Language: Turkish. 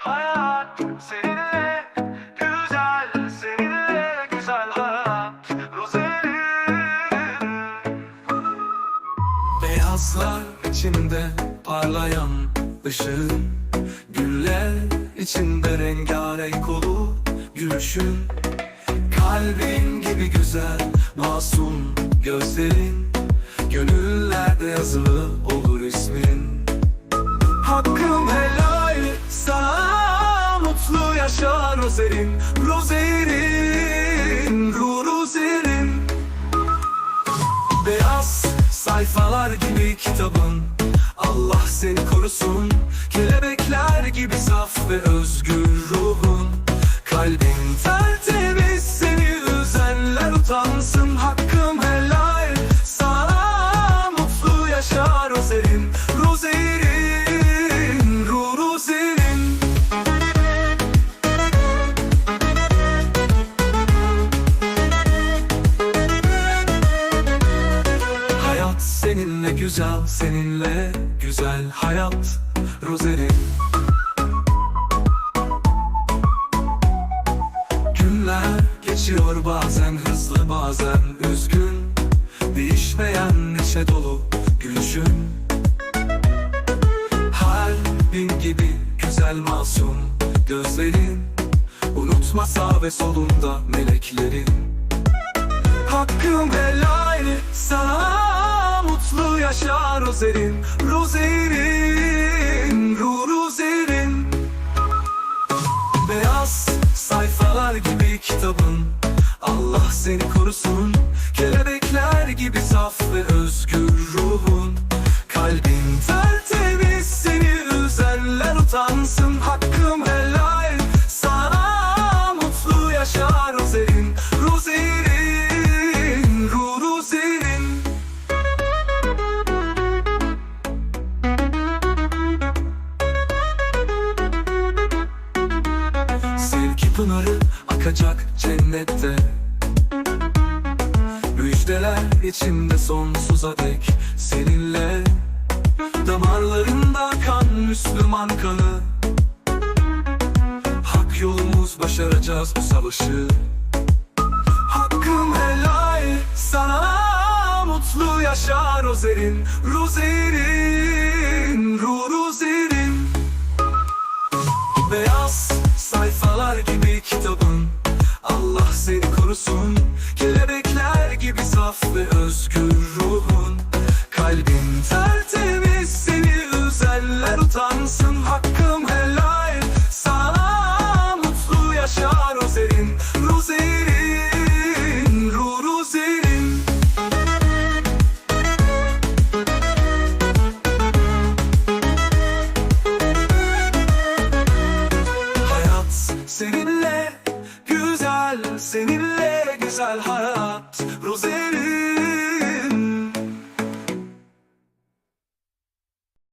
Hayat seninle güzel, seninle güzel hayat Beyazlar içinde parlayan ışığın Güller içinde rengarenk olup gülüşün Kalbin gibi güzel, masum gözlerin Gönüllerde yazılı olur ismin yaşa Rozerin Rozerin Ru Rozerin. Beyaz sayfalar gibi kitabın Allah seni korusun. Kelebekler gibi saf ve özgür ruhun. Kalbin tertemiz seni üzenler utansın Hakkım helal güzel, seninle güzel hayat Rozerin Günler geçiyor bazen hızlı bazen üzgün. Değişmeyen neşe dolu gülüşün. Kalbin gibi güzel masum gözlerin. Unutma sağ ve solunda meleklerin. Hakkım helal Rozerin Rozerin Ru Rozerin Beyaz sayfalar gibi kitabın Allah seni korusun. Kelebekler gibi saf ve özgür ruhun pınarı akacak cennette. Müjdeler içinde sonsuza dek seninle. Damarlarında kan Müslüman kanı. Hak yolumuz başaracağız bu savaşı. Hakkım helal sana mutlu yaşa Rozerin Rozerin seninle güzel, hayat